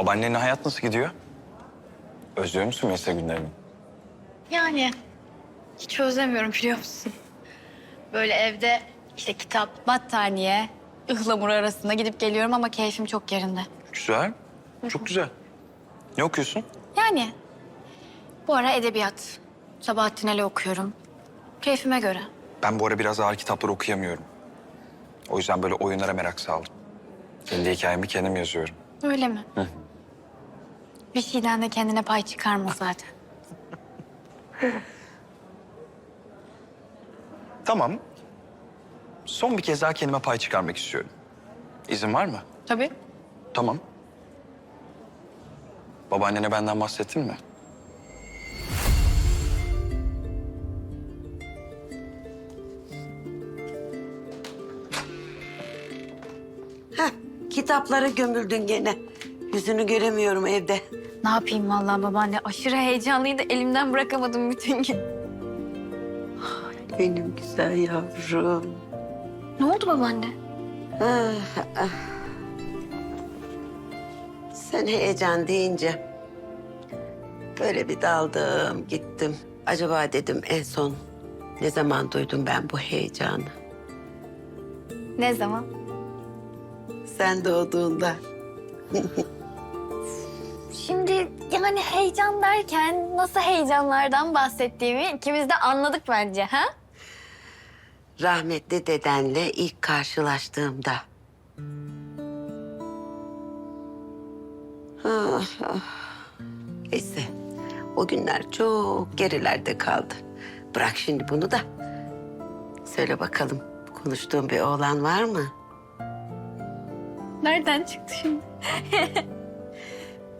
Babaannenle hayat nasıl gidiyor? Özlüyor musun mesle günlerini? Yani hiç özlemiyorum biliyor musun? Böyle evde işte kitap, battaniye, ıhlamur arasında gidip geliyorum ama keyfim çok yerinde. Güzel. Çok güzel. Ne okuyorsun? Yani bu ara edebiyat, Sabahattin Ali okuyorum. Keyfime göre. Ben bu ara biraz ağır kitaplar okuyamıyorum. O yüzden böyle oyunlara merak saldım. Kendi hikayemi kendim yazıyorum. Öyle mi? Bir şeyden de kendine pay çıkarma zaten. Tamam. Son bir kez daha kendime pay çıkarmak istiyorum. İzin var mı? Tabii. Tamam. Babaannene benden bahsettin mi? Heh, kitaplara gömüldün gene. Yüzünü göremiyorum evde. Ne yapayım vallahi babaanne aşırı heyecanlıydı elimden bırakamadım bütün gün. Benim güzel yavrum. Ne oldu babaanne? Ah, ah. Sen heyecan deyince böyle bir daldım gittim. Acaba dedim en son ne zaman duydum ben bu heyecanı? Ne zaman? Sen doğduğunda. Şimdi yani heyecan derken nasıl heyecanlardan bahsettiğimi ikimiz de anladık bence ha? Rahmetli dedenle ilk karşılaştığımda. Ah, ah. Neyse, o günler çok gerilerde kaldı. Bırak şimdi bunu da. Söyle bakalım, konuştuğun bir oğlan var mı? Nereden çıktı şimdi?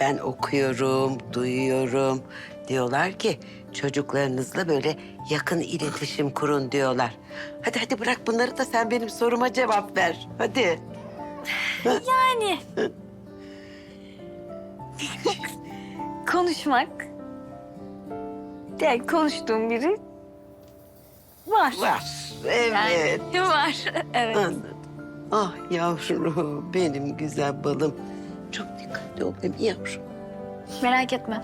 Ben okuyorum, duyuyorum. Diyorlar ki çocuklarınızla böyle yakın iletişim kurun diyorlar. Hadi hadi bırak bunları da sen benim soruma cevap ver. Hadi. Yani. Konuşmak. Yani konuştuğum biri var. Var. Evet. Yani var. Evet. Anladım. Ah yavrum, benim güzel balım. Dikkatli ol benim yavrum. Merak etme.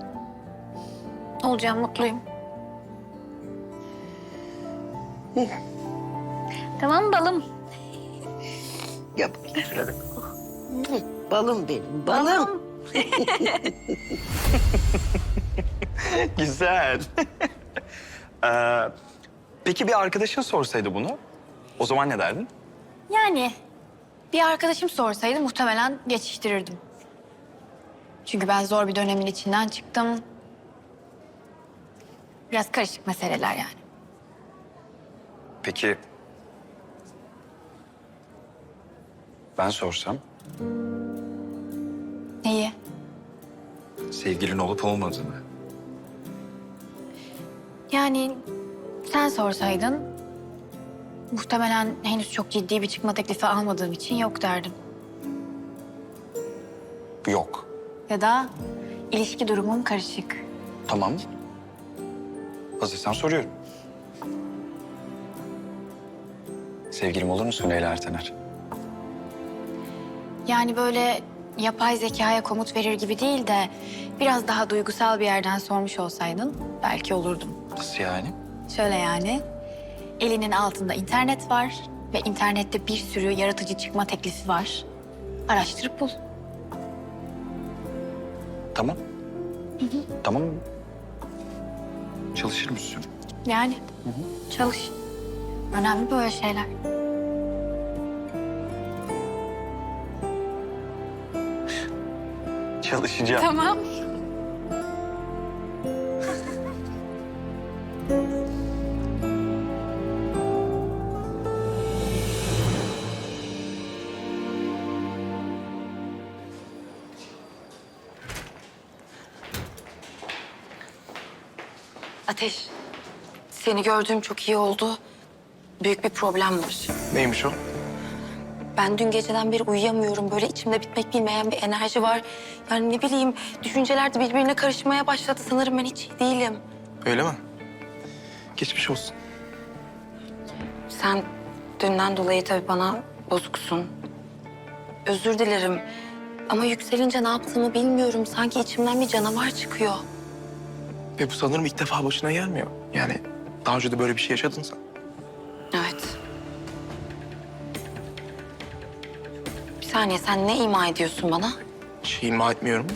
Olacağım mutluyum. tamam balım. Oh. Balım benim, balım. Güzel. ee, peki bir arkadaşın sorsaydı bunu, o zaman ne derdin? Yani bir arkadaşım sorsaydı muhtemelen geçiştirirdim. Çünkü ben zor bir dönemin içinden çıktım. Biraz karışık meseleler yani. Peki... Ben sorsam Neyi? sevgilin olup olmadığını. Yani sen sorsaydın muhtemelen henüz çok ciddi bir çıkma teklifi almadığım için yok derdim. Yok. Ya da ilişki durumum karışık. Tamam. Hazırsan soruyorum. Sevgilim olur musun Leyla Ertener? Yani böyle yapay zekaya komut verir gibi değil de biraz daha duygusal bir yerden sormuş olsaydın belki olurdum. Nasıl yani? Şöyle yani elinin altında internet var ve internette bir sürü yaratıcı çıkma teklifi var. Araştırıp bul. Tamam. Tamam. Çalışırım üstüne. Yani çalış. Önemli böyle şeyler. Çalışacağım. Tamam. Ateş, seni gördüğüm çok iyi oldu. Büyük bir problem var. Neymiş o? Ben dün geceden beri uyuyamıyorum. Böyle içimde bitmek bilmeyen bir enerji var. Yani ne bileyim, düşünceler de birbirine karışmaya başladı. Sanırım ben hiç iyi değilim. Öyle mi? Geçmiş olsun. Sen dünden dolayı tabii bana bozuksun. Özür dilerim. Ama yükselince ne yaptığımı bilmiyorum. Sanki içimden bir canavar çıkıyor. Ve bu sanırım ilk defa başına gelmiyor. Yani daha önce de böyle bir şey yaşadın sen. Evet. Bir saniye sen ne ima ediyorsun bana? Şey ima etmiyorum.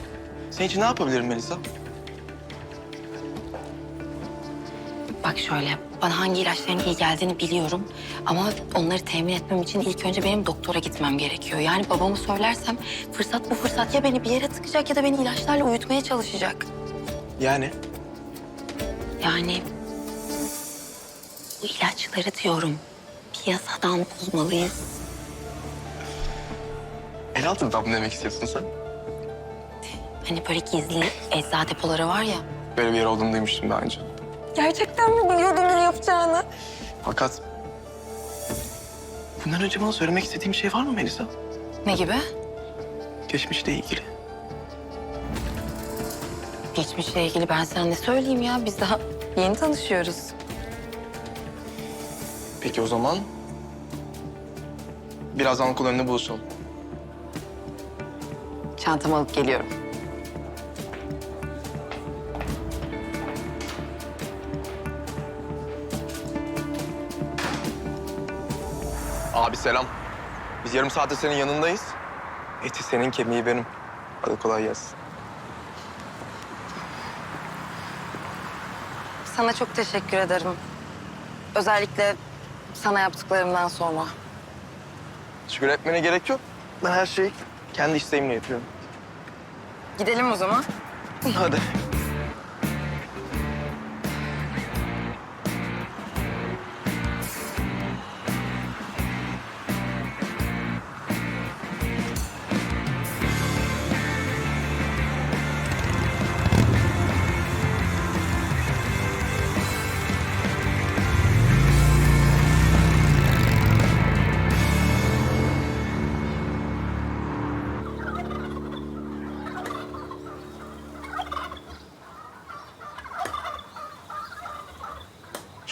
Senin için ne yapabilirim Melisa? Bak şöyle, bana hangi ilaçların iyi geldiğini biliyorum. Ama onları temin etmem için ilk önce benim doktora gitmem gerekiyor. Yani babamı söylersem fırsat bu fırsat ya beni bir yere tıkacak ya da beni ilaçlarla uyutmaya çalışacak. Yani? Yani bu ilaçları diyorum piyasadan bulmalıyız. El altından mı demek istiyorsun sen? Hani böyle gizli eczacı depoları var ya. Böyle bir yer olduğunu duymuştum daha önce. Gerçekten mi biliyordun bunu yapacağını? Fakat... Bundan önce bana söylemek istediğim şey var mı Melisa? Ne gibi? Geçmişle ilgili. Geçmişle ilgili ben sana ne söyleyeyim ya? Biz daha yeni tanışıyoruz. Peki o zaman... Birazdan okul önünde buluşalım. Çantamı alıp geliyorum. Abi selam. Biz yarım saate senin yanındayız. Eti senin, kemiği benim. Hadi kolay gelsin. Sana çok teşekkür ederim. Özellikle sana yaptıklarımdan sonra. Şükür etmene gerek yok. Ben her şeyi kendi isteğimle yapıyorum. Gidelim o zaman. Hadi.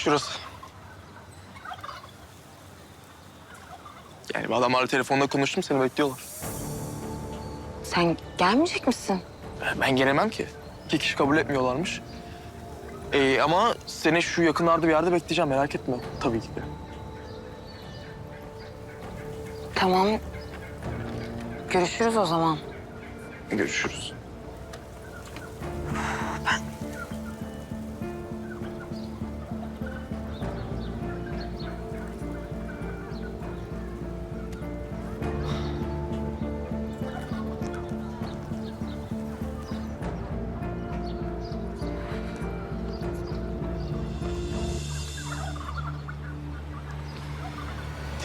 Şurası. Yani adamlarla telefonda konuştum, seni bekliyorlar. Sen gelmeyecek misin? Ben- Ben gelemem ki. İki kişi kabul etmiyorlarmış. Ee, ama seni şu yakınlarda bir yerde bekleyeceğim, merak etme. Tabii ki de. Tamam. Görüşürüz o zaman. Görüşürüz.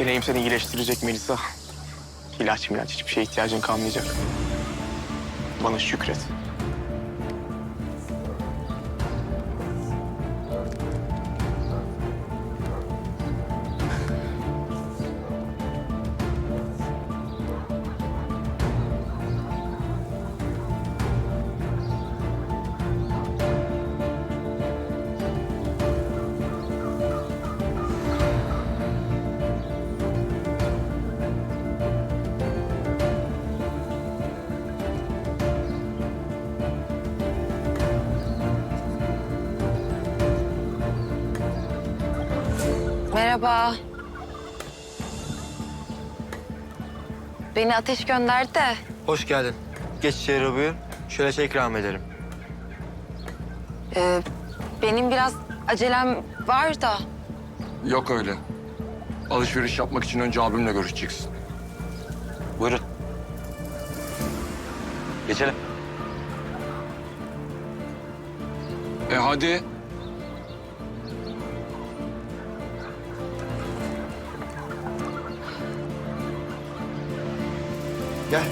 Deneyim seni iyileştirecek Melisa. İlaç milaç hiçbir şeye ihtiyacın kalmayacak. Bana şükret. Merhaba. Beni ateş gönderdi de Hoş geldin. Geç içeri buyur. Şöyle şey ikram ederim. e, benim biraz acelem var da. Yok öyle. Alışveriş yapmak için önce abimle görüşeceksin. Buyurun. Geçelim. E hadi. Gel.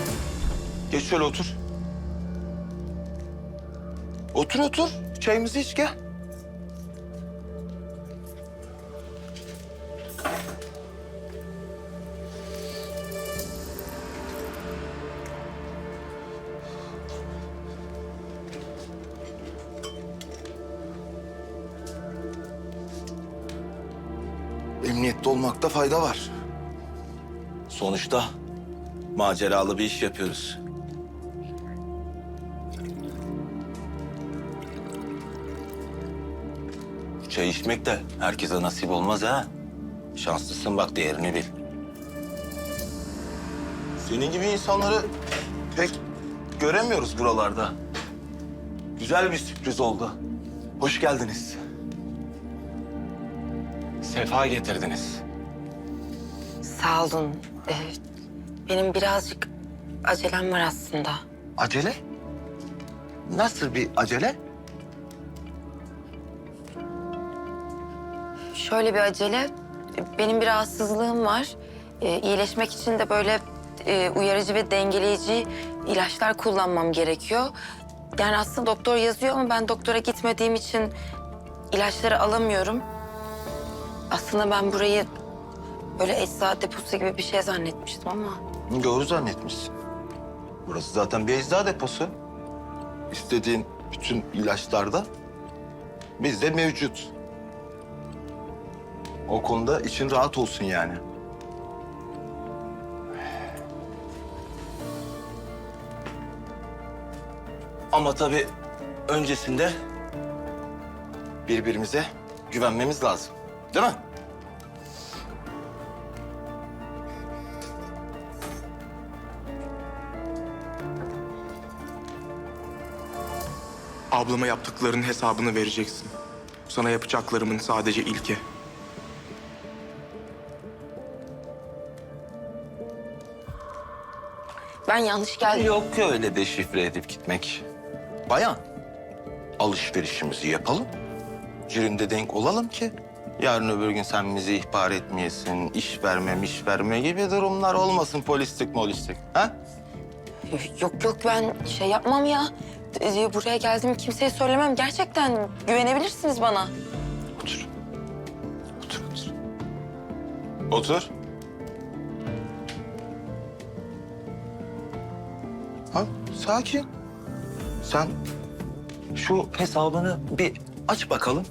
Geç şöyle otur. Otur otur. Çayımızı iç gel. Emniyette olmakta fayda var. Sonuçta Maceralı bir iş yapıyoruz. Bu çay içmek de herkese nasip olmaz ha. Şanslısın bak değerini bil. Senin gibi insanları pek göremiyoruz buralarda. Güzel bir sürpriz oldu. Hoş geldiniz. Sefa getirdiniz. Sağ olun. Ee, benim birazcık acelem var aslında. Acele? Nasıl bir acele? Şöyle bir acele, benim bir rahatsızlığım var. Ee, iyileşmek için de böyle e, uyarıcı ve dengeleyici ilaçlar kullanmam gerekiyor. Yani aslında doktor yazıyor ama ben doktora gitmediğim için ilaçları alamıyorum. Aslında ben burayı böyle eczacı deposu gibi bir şey zannetmiştim ama... Doğru zannetmişsin. Burası zaten bir eczacı deposu. İstediğin bütün ilaçlar da bizde mevcut. O konuda için rahat olsun yani. Ama tabii öncesinde birbirimize güvenmemiz lazım. Değil mi? Ablama yaptıklarının hesabını vereceksin. Sana yapacaklarımın sadece ilki. Ben yanlış geldim. Yok öyle deşifre edip gitmek. Bayan, alışverişimizi yapalım. Cürümde denk olalım ki yarın öbür gün sen bizi ihbar etmeyesin, iş verme, iş verme gibi durumlar olmasın polislik molislik. Ha? Yok yok ben şey yapmam ya. Ee, Buraya geldim kimseye söylemem. Gerçekten güvenebilirsiniz bana. Otur. Otur, otur. Otur. Ha, sakin. Sen şu hesabını bir aç bakalım.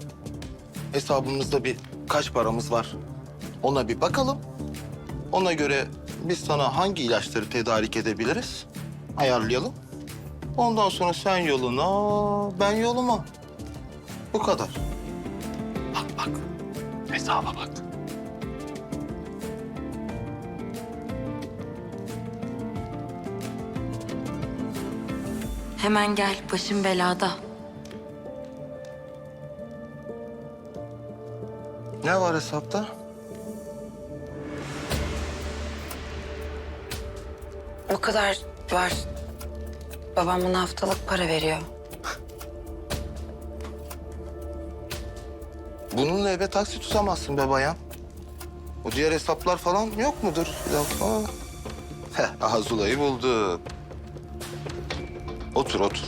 Hesabımızda bir kaç paramız var? Ona bir bakalım. Ona göre biz sana hangi ilaçları tedarik edebiliriz? Ayarlayalım. Ondan sonra sen yoluna, ben yoluma. Bu kadar. Bak bak. Hesaba bak. Hemen gel başım belada. Ne var hesapta? O kadar var. Babam bana haftalık para veriyor. Bununla eve taksi tutamazsın be bayan. O diğer hesaplar falan yok mudur? Aa. Heh, Azulay'ı bulduk. Otur otur.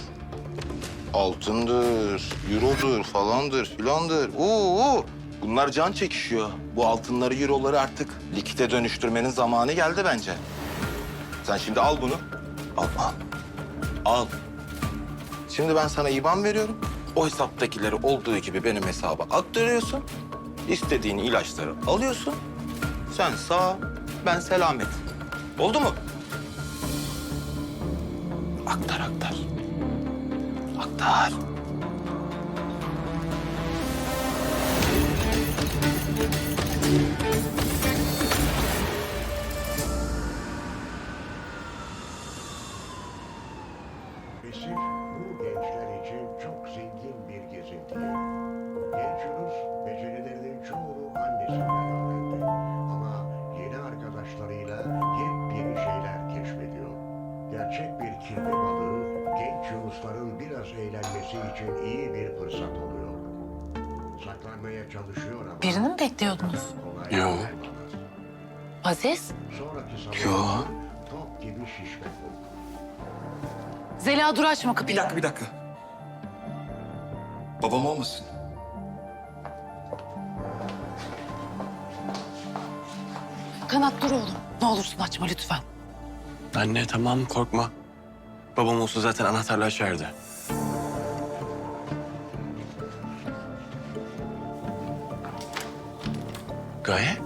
Altındır, eurodur falandır filandır. Oo, bunlar can çekişiyor. Bu altınları, euroları artık likite dönüştürmenin zamanı geldi bence. Sen şimdi al bunu. Al, al. Al. Şimdi ben sana IBAN veriyorum. O hesaptakileri olduğu gibi benim hesaba aktarıyorsun. İstediğin ilaçları alıyorsun. Sen sağ, ben selamet. Oldu mu? Aktar, aktar. Aktar. Birini mi bekliyordunuz? Yo. Aziz, Yo. Zeliha dur açma kapıyı. Bir dakika, bir dakika. Babam olmasın? Kanat dur oğlum. Ne olursun açma lütfen. Anne tamam korkma. Babam olsa zaten anahtarla açardı. Gaye?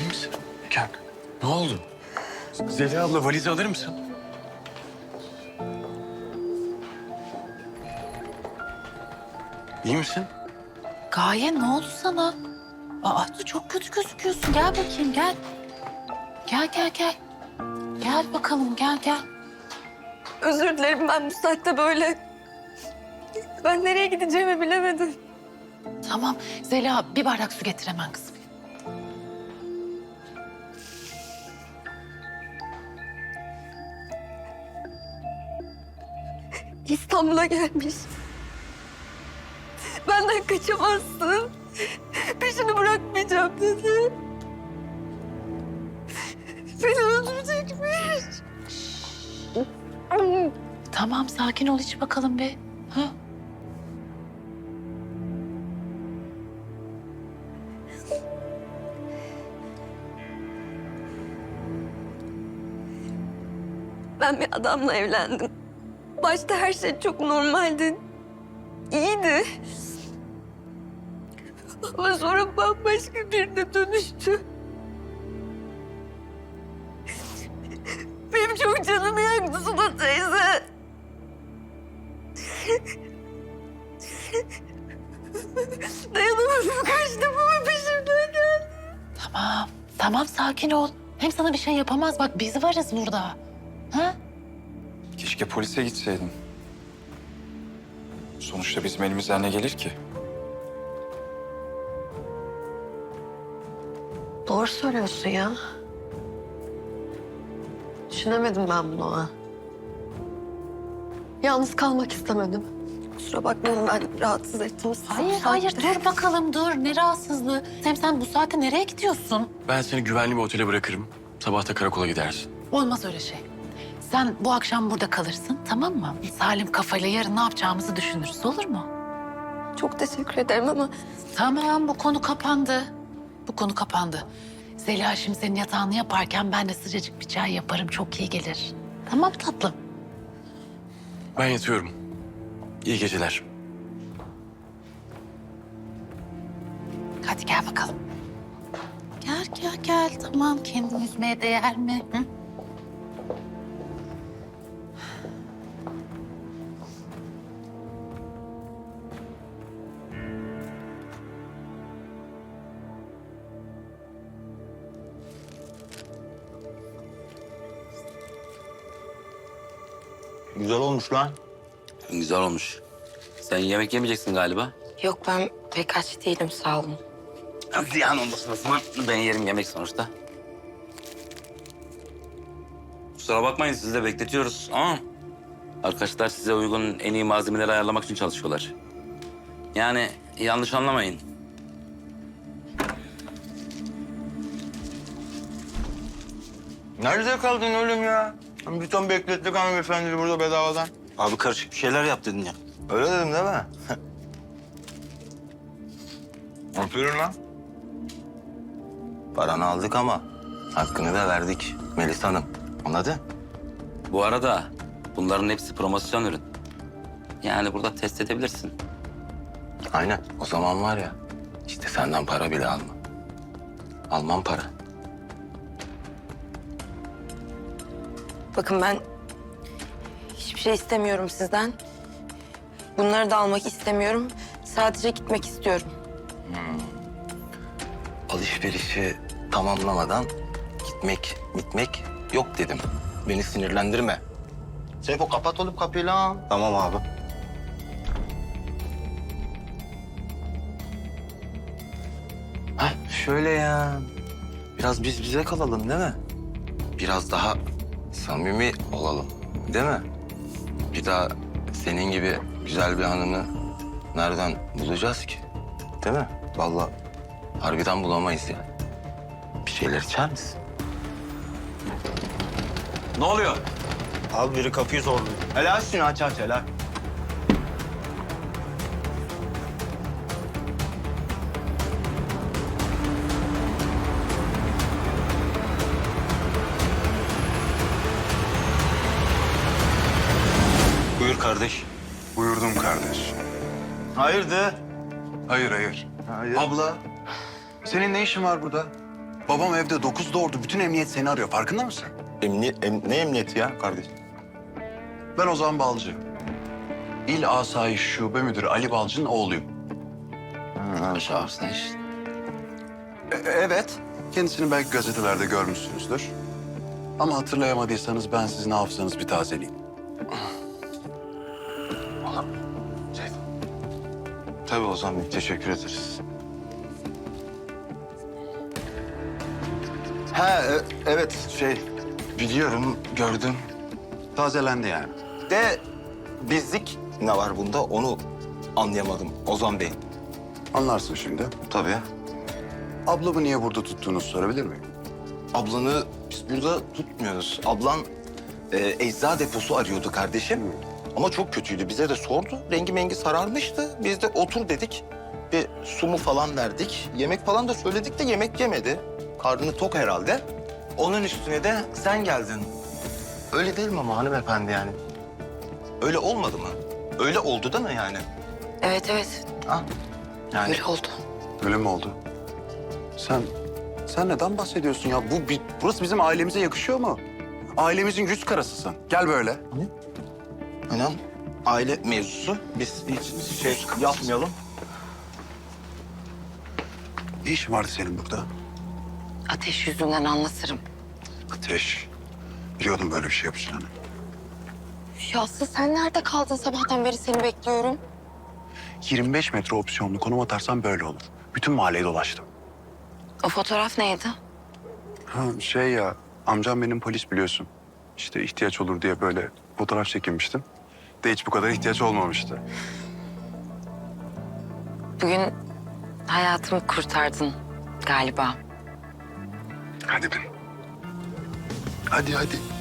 İyi misin? Gel. Ne oldu? Zeliha abla valizi alır mısın? İyi misin? Gaye ne oldu sana? Aa çok kötü gözüküyorsun. Gel bakayım gel. Gel gel gel. Gel bakalım gel gel. Özür dilerim ben bu saatte böyle ben nereye gideceğimi bilemedim. Tamam Zeliha bir bardak su getir hemen kızım. İstanbul'a gelmiş. Benden kaçamazsın. Peşini bırakmayacağım dedi. Beni öldürecekmiş. Tamam sakin ol iç bakalım bir. Ha? Ben bir adamla evlendim. Başta her şey çok normaldi. İyiydi. Ama sonra bambaşka birine dönüştü. Benim çok canımı yaktı Suna teyze. Dayanamadım kaçtım ama peşimden geldi. Tamam tamam sakin ol. Hem sana bir şey yapamaz bak biz varız burada. Keşke polise gitseydin. Sonuçta bizim elimizden ne gelir ki? Doğru söylüyorsun ya. Düşünemedim ben bunu ha. Yalnız kalmak istemedim. Kusura bakmayın ben rahatsız ettim sizi. Hayır hayır dur bakalım dur ne rahatsızlığı. Hem sen bu saatte nereye gidiyorsun? Ben seni güvenli bir otele bırakırım. Sabah da karakola gidersin. Olmaz öyle şey. Sen bu akşam burada kalırsın tamam mı? Salim kafayla yarın ne yapacağımızı düşünürüz olur mu? Çok teşekkür ederim ama Tamam bu konu kapandı. Bu konu kapandı. Zeliha şimdi senin yatağını yaparken ben de sıcacık bir çay yaparım çok iyi gelir. Tamam tatlım. Ben yatıyorum. İyi geceler. Hadi gel bakalım. Gel gel gel tamam kendini üzmeye değer mi? Hı? Güzel olmuş lan. Güzel olmuş. Sen yemek yemeyeceksin galiba. yok ben pek aç değilim sağ olun. Ziyan olmasın Osman. Ben yerim yemek sonuçta. Kusura bakmayın sizi de bekletiyoruz ama... Arkadaşlar size uygun en iyi malzemeleri ayarlamak için çalışıyorlar. Yani yanlış anlamayın. Nerede kaldın oğlum ya? Bir ton beklettik hanımefendi burada bedavadan. Abi karışık bir şeyler yap dedin ya. Öyle dedim değil mi? Aferin lan. Paranı aldık ama hakkını da verdik Melis Hanım. Anladın? Bu arada bunların hepsi promosyon ürün. Yani burada test edebilirsin. Aynen. O zaman var ya işte senden para bile alma. Almam para. Bakın ben hiçbir şey istemiyorum sizden. Bunları da almak istemiyorum. Sadece gitmek istiyorum. Alışverişi tamamlamadan gitmek, gitmek yok dedim. Beni sinirlendirme. Seyfo kapat oğlum kapıyı lan. Tamam abi. Hah şöyle ya. Biraz biz bize kalalım değil mi? Biraz daha samimi olalım değil mi? Bir daha senin gibi güzel bir hanımı nereden bulacağız ki? Değil mi? Vallahi harbiden bulamayız yani. Bir şeyler içer misin? Ne oluyor? Al biri kapıyı zorluyor. Helal şunu aç aç helal. Hayırdır? Hayır hayır. Hayır. Abla, senin ne işin var burada? Babam evde dokuz doğurdu. Bütün emniyet seni arıyor. Farkında mısın? Emniyet, em- ne emniyeti ya kardeş? Ben Ozan Balcı. İl Asayiş Şube Müdürü Ali Balcı'nın oğluyum. Şahsın işte. E- evet. Kendisini belki gazetelerde görmüşsünüzdür. Ama hatırlayamadıysanız ben sizin hafızanızı bir tazeleyeyim. Tabii Ozan Bey, teşekkür ederiz. Ha, e- evet şey, biliyorum, gördüm. Tazelendi yani. De bizlik ne var bunda onu anlayamadım Ozan Bey. Anlarsın şimdi. Tabii. Ablamı niye burada tuttuğunuzu sorabilir miyim? Ablanı biz burada tutmuyoruz. Ablan e, ecza deposu arıyordu kardeşim. Ama çok kötüydü. Bize de sordu. Rengi mengi sararmıştı. Biz de otur dedik. Bir su mu falan verdik. Yemek falan da söyledik de yemek yemedi. Karnı tok herhalde. Onun üstüne de sen geldin. Öyle değil mi ama hanımefendi yani? Öyle olmadı mı? Öyle oldu değil mi yani? Evet evet Ha? Yani öyle oldu. Öyle mi oldu? Sen, sen neden bahsediyorsun ya? Bu bi- burası bizim ailemize yakışıyor mu? Ailemizin yüz karasısın. Gel böyle. İnan aile mevzusu. Biz hiç şey yapmayalım. Ne işin vardı senin burada? Ateş yüzünden anlatırım. Ateş. Biliyordum böyle bir şey yapacağını. Ya Aslı sen nerede kaldın sabahtan beri seni bekliyorum. 25 metre opsiyonlu konum atarsan böyle olur. Bütün mahalleyi dolaştım. O fotoğraf neydi? Ha şey ya, amcam benim polis biliyorsun. İşte ihtiyaç olur diye böyle fotoğraf çekinmiştim. De hiç bu kadar ihtiyaç olmamıştı. Bugün hayatımı kurtardın galiba. Hadi bin. Hadi hadi.